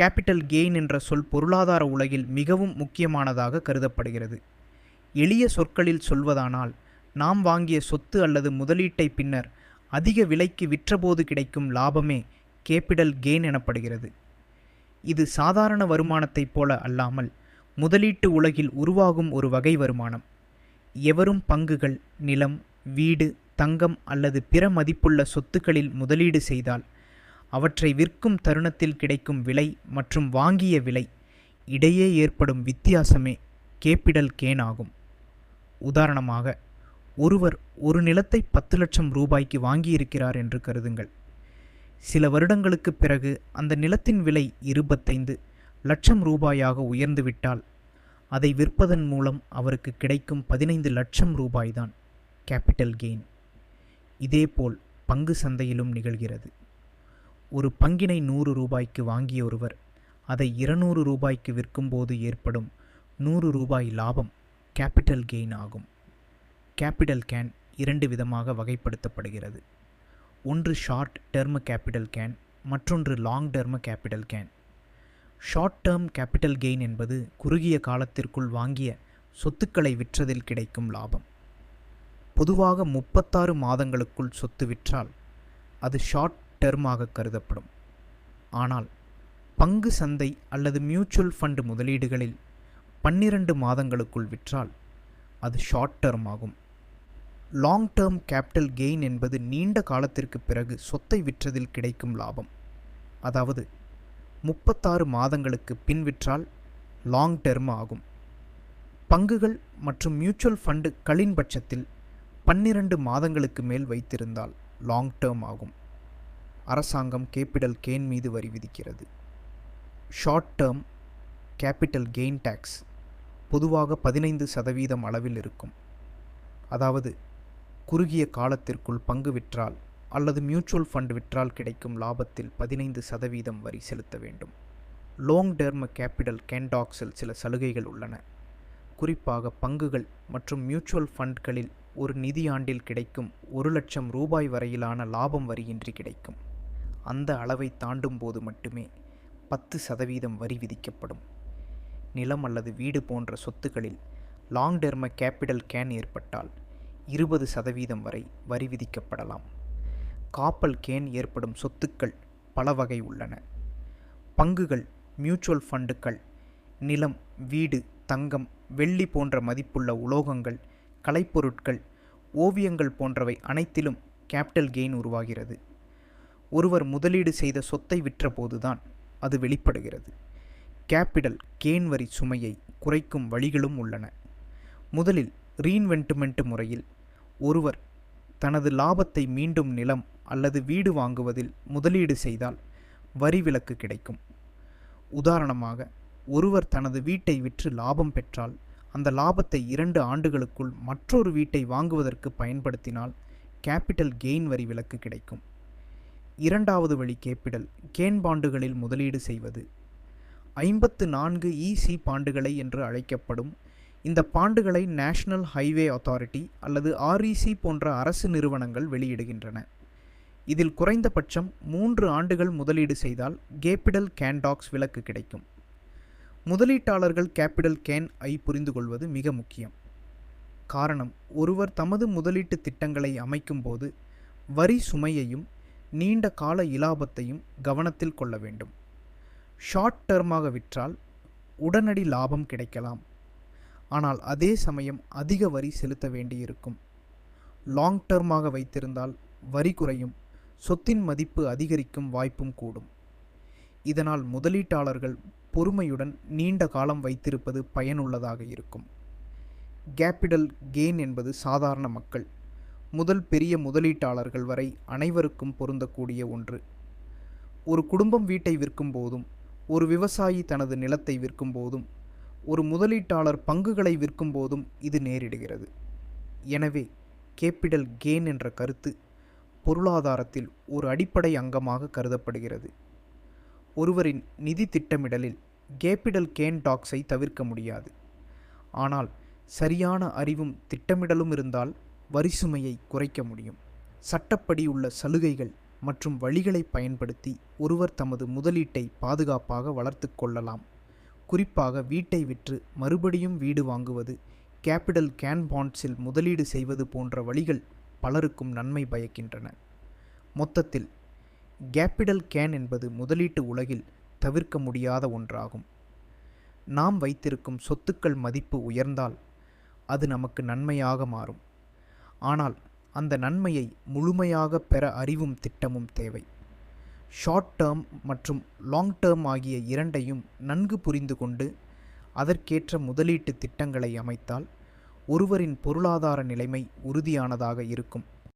Capital gain என்ற சொல் பொருளாதார உலகில் மிகவும் முக்கியமானதாக கருதப்படுகிறது. எளிய சொற்களில் சொல்வதானால் நாம் வாங்கிய சொத்து அல்லது முதலீட்டை பின்னர் அதிக விலைக்கு விற்றபோது கிடைக்கும் லாபமே கேபிட்டல் கெயின் எனப்படுகிறது. இது சாதாரண வருமானத்தைப் போல அல்லாமல் முதலீட்டு உலகில் உருவாகும் ஒரு வகை வருமானம். எவரும் பங்குகள் நிலம் வீடு தங்கம் அல்லது பிற மதிப்புள்ள சொத்துக்களில் முதலீடு செய்தால் அவற்றை விற்கும் தருணத்தில் கிடைக்கும் விலை மற்றும் வாங்கிய விலை இடையே ஏற்படும் வித்தியாசமே கேப்பிடல் கேன் ஆகும் உதாரணமாக ஒருவர் ஒரு நிலத்தை பத்து லட்சம் ரூபாய்க்கு வாங்கியிருக்கிறார் என்று கருதுங்கள். சில வருடங்களுக்குப் பிறகு அந்த நிலத்தின் விலை இருபத்தைந்து லட்சம் ரூபாயாக உயர்ந்துவிட்டால் அதை விற்பதன் மூலம் அவருக்கு கிடைக்கும் பதினைந்து லட்சம் ரூபாய்தான் கேபிட்டல் கெயின். இதேபோல் பங்கு சந்தையிலும் நிகழ்கிறது. ஒரு பங்கினை நூறு ரூபாய்க்கு வாங்கிய ஒருவர் அதை இருநூறு ரூபாய்க்கு விற்கும்போது ஏற்படும் நூறு ரூபாய் லாபம் கேபிட்டல் கெயின் ஆகும். கேபிட்டல் கேன் இரண்டு விதமாக வகைப்படுத்தப்படுகிறது. ஒன்று ஷார்ட் டெர்ம கேபிட்டல் கேன் மற்றொன்று long term capital gain. Short term capital gain என்பது குறுகிய காலத்திற்குள் வாங்கிய சொத்துக்களை விற்றதில் கிடைக்கும் லாபம். பொதுவாக முப்பத்தாறு மாதங்களுக்குள் சொத்து விற்றால் அது ஷார்ட் டெர்மாக கருதப்படும். ஆனால் பங்கு சந்தை அல்லது மியூச்சுவல் ஃபண்ட் முதலீடுகளில் பன்னிரண்டு மாதங்களுக்குள் விற்றால் அது ஷார்ட் டேர்ம் ஆகும். லாங் டேர்ம் கேபிட்டல் கெயின் என்பது நீண்ட காலத்திற்கு பிறகு சொத்தை விற்றதில் கிடைக்கும் லாபம். அதாவது முப்பத்தாறு மாதங்களுக்கு பின் விற்றால் லாங் டெர்ம் ஆகும். பங்குகள் மற்றும் மியூச்சுவல் ஃபண்டு களின் பட்சத்தில் பன்னிரண்டு மாதங்களுக்கு மேல் வைத்திருந்தால் லாங் டேர்ம் ஆகும். அரசாங்கம் கேபிட்டல் கெயின் மீது வரி விதிக்கிறது. Short term capital gain tax பொதுவாக பதினைந்து சதவீதம் அளவில் இருக்கும். அதாவது குறுகிய காலத்திற்குள் பங்கு விற்றால் அல்லது மியூச்சுவல் ஃபண்ட் விற்றால் கிடைக்கும் லாபத்தில் பதினைந்து சதவீதம் வரி செலுத்த வேண்டும். லாங் டெர்ம கேபிட்டல் கேன்டாக்ஸில் சில சலுகைகள் உள்ளன. குறிப்பாக பங்குகள் மற்றும் மியூச்சுவல் ஃபண்ட்களில் ஒரு நிதியாண்டில் கிடைக்கும் ஒரு லட்சம் ரூபாய் வரையிலான லாபம் வரியின்றி கிடைக்கும். அந்த அளவை தாண்டும் போது மட்டுமே பத்து சதவீதம் வரி விதிக்கப்படும். நிலம் அல்லது வீடு போன்ற சொத்துக்களில் லாங் டெர்ம கேபிட்டல் கேன் ஏற்பட்டால் இருபது சதவீதம் வரை வரி விதிக்கப்படலாம். காப்பல் கேன் ஏற்படும் சொத்துக்கள் பல வகை உள்ளன. பங்குகள் மியூச்சுவல் ஃபண்டுகள் நிலம் வீடு தங்கம் வெள்ளி போன்ற மதிப்புள்ள உலோகங்கள் கலைப்பொருட்கள் ஓவியங்கள் போன்றவை அனைத்திலும் கேபிட்டல் கெயின் உருவாகிறது. ஒருவர் முதலீடு செய்த சொத்தை விற்றபோதுதான் அது வெளிப்படுகிறது. கேபிட்டல் கெயின் வரி சுமையை குறைக்கும் வழிகளும் உள்ளன. முதலில் ரீஇன்வென்ட்மெண்ட் முறையில் ஒருவர் தனது லாபத்தை மீண்டும் நிலம் அல்லது வீடு வாங்குவதில் முதலீடு செய்தால் வரி விலக்கு கிடைக்கும். உதாரணமாக ஒருவர் தனது வீட்டை விற்று லாபம் பெற்றால் அந்த லாபத்தை இரண்டு ஆண்டுகளுக்குள் மற்றொரு வீட்டை வாங்குவதற்கு பயன்படுத்தினால் கேபிட்டல் கெயின் வரி விலக்கு கிடைக்கும். இரண்டாவது வழி கேப்பிடல் கேன் பாண்டுகளில் முதலீடு செய்வது. ஐம்பத்து நான்கு இசி பாண்டுகளை என்று அழைக்கப்படும் இந்த பாண்டுகளை நேஷனல் ஹைவே அத்தாரிட்டி அல்லது ஆர்இசி போன்ற அரசு நிறுவனங்கள் வெளியிடுகின்றன. இதில் குறைந்தபட்சம் மூன்று ஆண்டுகள் முதலீடு செய்தால் கேப்பிடல் கேன்டாக்ஸ் விலக்கு கிடைக்கும். முதலீட்டாளர்கள் கேப்பிடல் கேன் ஐ புரிந்து கொள்வது மிக முக்கியம். காரணம் ஒருவர் தமது முதலீட்டு திட்டங்களை அமைக்கும்போது வரி சுமையையும் நீண்ட கால இலாபத்தையும் கவனத்தில் கொள்ள வேண்டும். ஷார்ட் டேர்மாக விற்றால் உடனடி லாபம் கிடைக்கலாம். ஆனால் அதே சமயம் அதிக வரி செலுத்த வேண்டியிருக்கும். லாங் டேர்மாக வைத்திருந்தால் வரி குறையும் சொத்தின் மதிப்பு அதிகரிக்கும் வாய்ப்பும் கூடும். இதனால் முதலீட்டாளர்கள் பொறுமையுடன் நீண்ட காலம் வைத்திருப்பது பயனுள்ளதாக இருக்கும். கேபிட்டல் கெயின் என்பது சாதாரண மக்கள் முதல் பெரிய முதலீட்டாளர்கள் வரை அனைவருக்கும் பொருந்தக்கூடிய ஒன்று. ஒரு குடும்பம் வீட்டை விற்கும் போதும் ஒரு விவசாயி தனது நிலத்தை விற்கும் போதும் ஒரு முதலீட்டாளர் பங்குகளை விற்கும் போதும் இது நேரிடுகிறது. எனவே கேபிட்டல் கெயின் என்ற கருத்து பொருளாதாரத்தில் ஒரு அடிப்படை அங்கமாக கருதப்படுகிறது. ஒருவரின் நிதி திட்டமிடலில் கேபிட்டல் கேன் டாக்ஸை தவிர்க்க முடியாது. ஆனால் சரியான அறிவும் திட்டமிடலும் இருந்தால் வரி சுமையை குறைக்க முடியும். சட்டப்படி உள்ள சலுகைகள் மற்றும் வழிகளை பயன்படுத்தி ஒருவர் தமது முதலீட்டை பாதுகாப்பாக வளர்த்து கொள்ளலாம். குறிப்பாக வீட்டை விற்று மறுபடியும் வீடு வாங்குவது கேபிட்டல் கேன் பாண்ட்ஸில் முதலீடு செய்வது போன்ற வழிகள் பலருக்கும் நன்மை பயக்கின்றன. மொத்தத்தில் கேபிட்டல் கேன் என்பது முதலீட்டு உலகில் தவிர்க்க முடியாத ஒன்றாகும். நாம் வைத்திருக்கும் சொத்துக்கள் மதிப்பு உயர்ந்தால் அது நமக்கு நன்மையாக மாறும். ஆனால் அந்த நன்மையை முழுமையாக பெற அறிவும் திட்டமும் தேவை. ஷார்ட் டேர்ம் மற்றும் லாங் டேர்ம் ஆகிய இரண்டையும் நன்கு புரிந்து கொண்டு அதற்கேற்ற முதலீட்டு திட்டங்களை அமைத்தால் ஒருவரின் பொருளாதார நிலைமை உறுதியானதாக இருக்கும்.